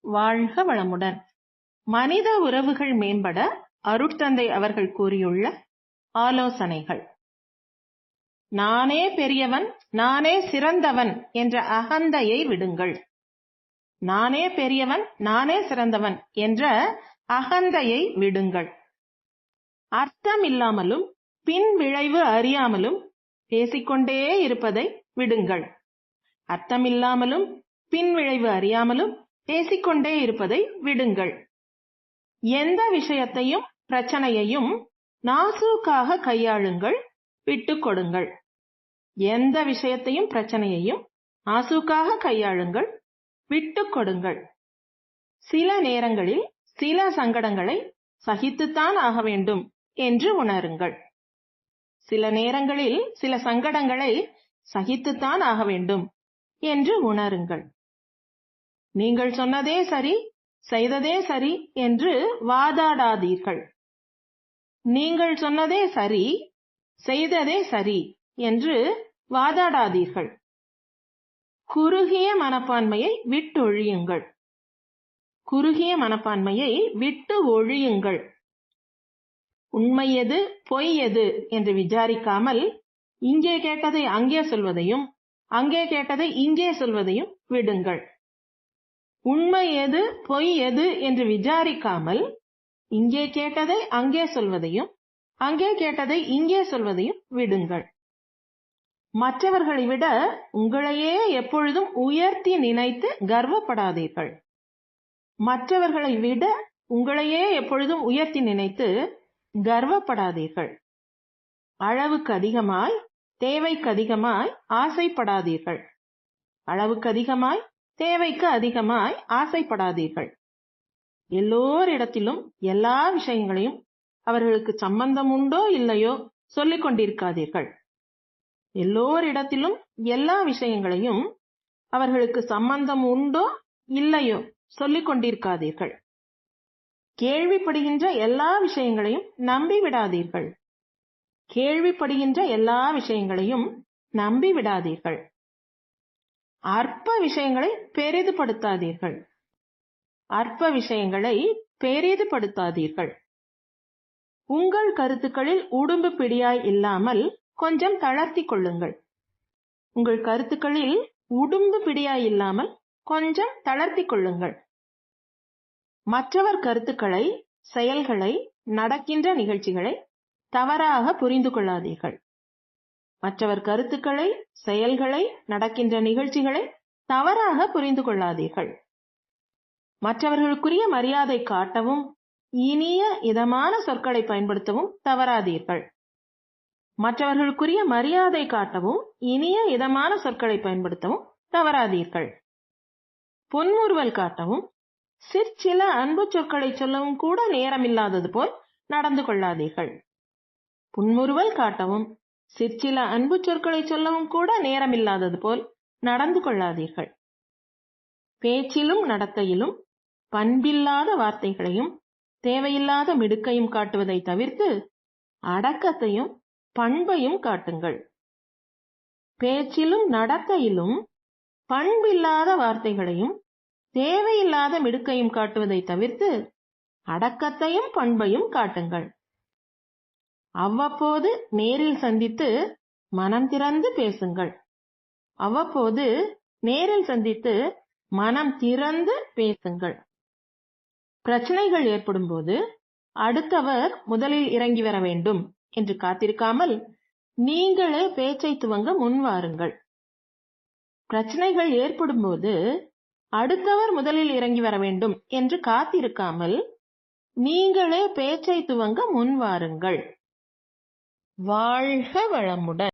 வாழ்க வளமுடன். மனித உறவுகள் மேம்பட அருட்தந்தை அவர்கள் கூறியுள்ள ஆலோசனைகள். நானே பெரியவன் நானே சிறந்தவன் என்ற அகந்தையை விடுங்கள். நானே பெரியவன் நானே சிறந்தவன் என்ற அகந்தையை விடுங்கள். அர்த்தம் இல்லாமலும் பின் விளைவு அறியாமலும் பேசிக்கொண்டே இருப்பதை விடுங்கள். அர்த்தமில்லாமலும் பின் விளைவு அறியாமலும் பேசிக்கொண்டே இருப்பதை விடுங்கள். எந்த விஷயத்தையும் பிரச்சனையையும் நாசூக்காக கையாளுங்கள் விட்டுக் கொடுங்கள். எந்த விஷயத்தையும் பிரச்சனையையும் நாசூக்காக கையாளுங்கள் விட்டுக் கொடுங்கள். சில நேரங்களில் சில சங்கடங்களை சகித்துத்தான் ஆக வேண்டும் என்று உணருங்கள். சில நேரங்களில் சில சங்கடங்களை சகித்துத்தான் ஆக வேண்டும் என்று உணருங்கள். நீங்கள் சொன்னதே சரி செய்ததே சரி என்று வாதாடாதீர்கள். நீங்கள் சொன்னதே சரி செய்ததே சரி என்று வாதாடாதீர்கள். குறுகிய மனப்பான்மையை விட்டொழியுங்கள் குறுகிய மனப்பான்மையை விட்டு ஒழியுங்கள். உண்மை எது பொய் எது என்று விசாரிக்காமல் இங்கே கேட்டதை அங்கே சொல்வதையும் அங்கே கேட்டதை இங்கே சொல்வதையும் விடுங்கள். உண்மை எது பொய் எது என்று விசாரிக்காமல் இங்கே கேட்டதை அங்கே சொல்வதையும் அங்கே கேட்டதை இங்கே சொல்வதையும் விடுங்கள். மற்றவர்களை விட உங்களையே எப்பொழுதும் உயர்த்தி நினைத்து கர்வப்படாதீர்கள். மற்றவர்களை விட உங்களையே எப்பொழுதும் உயர்த்தி நினைத்து கர்வப்படாதீர்கள். அளவுக்கு அதிகமாய் தேவைக்கு அதிகமாய் ஆசைப்படாதீர்கள். அளவுக்கு அதிகமாய் தேவைக்கு அதிகமாய் ஆசைப்படாதீர்கள். எல்லோரிடத்திலும் எல்லா விஷயங்களையும் அவர்களுக்கு சம்பந்தம் உண்டோ இல்லையோ சொல்லிக் கொண்டிருக்காதீர்கள். எல்லோரிடத்திலும் எல்லா விஷயங்களையும் அவர்களுக்கு சம்பந்தம் உண்டோ இல்லையோ சொல்லிக் கொண்டிருக்காதீர்கள். கேள்விப்படுகின்ற எல்லா விஷயங்களையும் நம்பி விடாதீர்கள் கேள்விப்படுகின்ற எல்லா விஷயங்களையும் நம்பி விடாதீர்கள் அற்ப விஷயங்களை பெரிதுபடுத்தாதீர்கள். அற்ப விஷயங்களை பெரிதுபடுத்தாதீர்கள். உங்கள் கருத்துக்களில் உடும்பு பிடியாய் இல்லாமல் கொஞ்சம் தளர்த்தி கொள்ளுங்கள். உங்கள் கருத்துக்களில் உடும்பு பிடியாய் இல்லாமல் கொஞ்சம் தளர்த்தி கொள்ளுங்கள். மற்றவர் கருத்துக்களை செயல்களை நடக்கின்ற நிகழ்ச்சிகளை தவறாக புரிந்து கொள்ளாதீர்கள். மற்றவர் கருத்துக்களை செயல்களை நடக்கின்ற நிகழ்ச்சிகளை தவறாக புரிந்து கொள்ளாதீர்கள். மற்றவர்களுக்குரிய மரியாதை காட்டவும் இனிய இதமான சொற்களை பயன்படுத்தவும் தவறாதீர்கள். மற்றவர்களுக்குரிய மரியாதை காட்டவும் இனிய இதமான சொற்களை பயன்படுத்தவும் தவறாதீர்கள். புன்முறுவல் காட்டவும் சிற்சில அன்பு சொற்களை சொல்லவும் கூட நேரமில்லாதது போல் நடந்து கொள்ளாதீர்கள். புன்முறுவல் காட்டவும் சிற்சில அன்பு சொற்களை சொல்லவும் கூட நேரமில்லாதது போல் நடந்து கொள்ளாதீர்கள். பேச்சிலும் நடத்தையிலும் பண்பில்லாத வார்த்தைகளையும் தேவையில்லாத மிடுக்கையும் காட்டுவதை தவிர்த்து அடக்கத்தையும் பண்பையும் காட்டுங்கள். பேச்சிலும் நடத்தையிலும் பண்பில்லாத வார்த்தைகளையும் தேவையில்லாத மிடுக்கையும் காட்டுவதை தவிர்த்து அடக்கத்தையும் பண்பையும் காட்டுங்கள். அவ்வப்போது நேரில் சந்தித்து மனம் திறந்து பேசுங்கள். அவ்வப்போது நேரில் சந்தித்து மனம் திறந்து பேசுங்கள். பிரச்சனைகள் ஏற்படும் போது அடுத்தவர் முதலில் இறங்கி வர வேண்டும் என்று காத்திருக்காமல் நீங்களே பேச்சை துவங்க முன்வாருங்கள் பிரச்சனைகள் ஏற்படும் போது அடுத்தவர் முதலில் இறங்கி வர வேண்டும் என்று காத்திருக்காமல் நீங்களே பேச்சை துவங்க முன்வாருங்கள் வாழ்க வளமுடன்.